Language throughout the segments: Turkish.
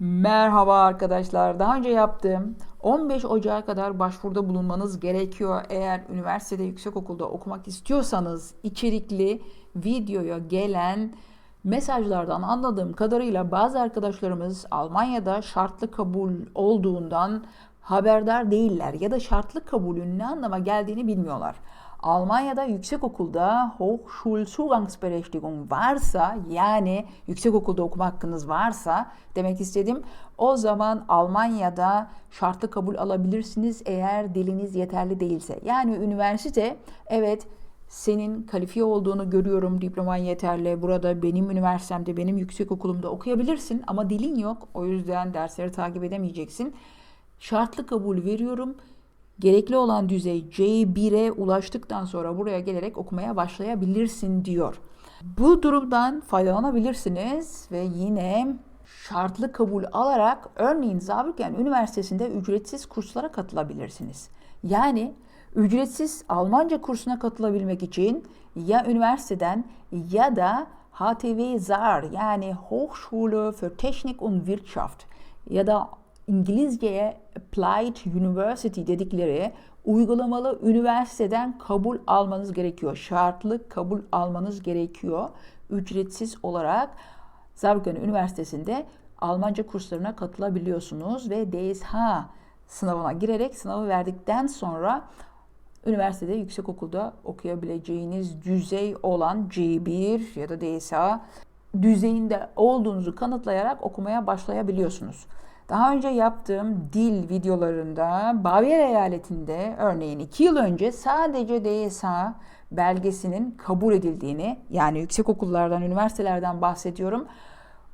Merhaba arkadaşlar. Daha önce yaptığım 15 Ocağı kadar başvuruda bulunmanız gerekiyor. Eğer üniversitede, yüksekokulda okumak istiyorsanız içerikli videoya gelen mesajlardan anladığım kadarıyla bazı arkadaşlarımız Almanya'da şartlı kabul olduğundan haberdar değiller ya da şartlı kabulün ne anlama geldiğini bilmiyorlar. Almanya'da yüksekokulda Hochschulzugangsberechtigung varsa yani yüksekokulda okuma hakkınız varsa demek istedim o zaman Almanya'da şartlı kabul alabilirsiniz eğer diliniz yeterli değilse. Yani üniversite evet senin kalifiye olduğunu görüyorum, diploman yeterli, burada benim üniversitemde, benim yüksekokulumda okuyabilirsin ama dilin yok. O yüzden dersleri takip edemeyeceksin. Şartlı kabul veriyorum. Gerekli olan düzey C1'e ulaştıktan sonra buraya gelerek okumaya başlayabilirsin diyor. Bu durumdan faydalanabilirsiniz ve yine şartlı kabul alarak örneğin Saarbrücken Üniversitesi'nde ücretsiz kurslara katılabilirsiniz. Yani ücretsiz Almanca kursuna katılabilmek için ya üniversiteden ya da HTW Saar yani Hochschule für Technik und Wirtschaft ya da İngilizceye Applied University dedikleri uygulamalı üniversiteden kabul almanız gerekiyor. Şartlı kabul almanız gerekiyor. Ücretsiz olarak Saarbrücken Üniversitesi'nde Almanca kurslarına katılabiliyorsunuz ve DSH sınavına girerek sınavı verdikten sonra üniversitede yüksekokulda okuyabileceğiniz düzey olan C1 ya da DSH düzeyinde olduğunuzu kanıtlayarak okumaya başlayabiliyorsunuz. Daha önce yaptığım dil videolarında Bavyera eyaletinde örneğin 2 yıl önce sadece DSH belgesinin kabul edildiğini yani yüksek okullardan, üniversitelerden bahsediyorum.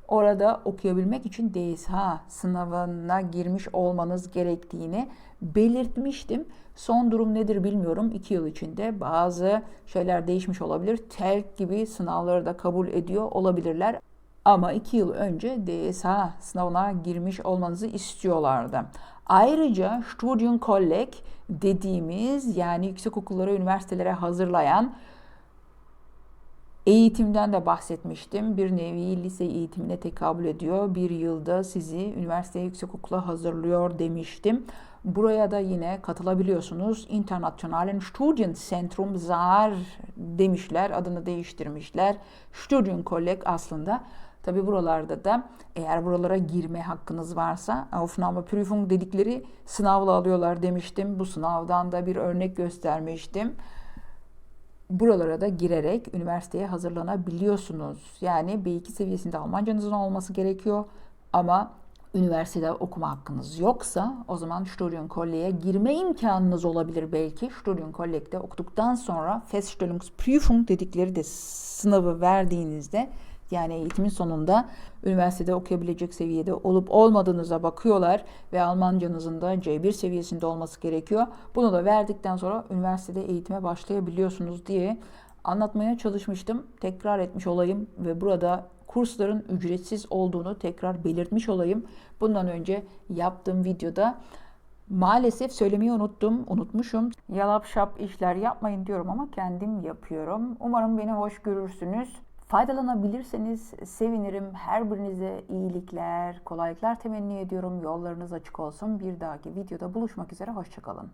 Orada okuyabilmek için DSH sınavına girmiş olmanız gerektiğini belirtmiştim. Son durum nedir bilmiyorum. 2 yıl içinde bazı şeyler değişmiş olabilir. TELK gibi sınavları da kabul ediyor olabilirler. Ama iki yıl önce DSH sınavına girmiş olmanızı istiyorlardı. Ayrıca Studienkolleg dediğimiz yani yüksek okullara, üniversitelere hazırlayan eğitimden de bahsetmiştim. Bir nevi lise eğitimine tekabül ediyor. Bir yılda sizi üniversiteye, yüksek okula hazırlıyor demiştim. Buraya da yine katılabiliyorsunuz. Internationalen Studienzentrum Saar demişler. Adını değiştirmişler. Studienkolleg aslında Tabi buralarda da eğer buralara girme hakkınız varsa Aufnahmeprüfung dedikleri sınavla alıyorlar demiştim. Bu sınavdan da bir örnek göstermiştim. Buralara da girerek üniversiteye hazırlanabiliyorsunuz. Yani B2 seviyesinde Almancanızın olması gerekiyor ama üniversitede okuma hakkınız yoksa o zaman Studienkolleg'e girme imkanınız olabilir belki. Studienkolleg'de okuduktan sonra Feststellungsprüfung dedikleri de sınavı verdiğinizde yani eğitimin sonunda üniversitede okuyabilecek seviyede olup olmadığınıza bakıyorlar ve Almancanızın da C1 seviyesinde olması gerekiyor. Bunu da verdikten sonra üniversitede eğitime başlayabiliyorsunuz diye anlatmaya çalışmıştım. Tekrar etmiş olayım ve burada kursların ücretsiz olduğunu tekrar belirtmiş olayım. Bundan önce yaptığım videoda Maalesef söylemeyi unuttum, unutmuşum. Yalap şap işler yapmayın diyorum ama kendim yapıyorum. Umarım beni hoş görürsünüz. Faydalanabilirseniz sevinirim. Her birinize iyilikler, kolaylıklar temenni ediyorum. Yollarınız açık olsun. Bir dahaki videoda buluşmak üzere. Hoşçakalın.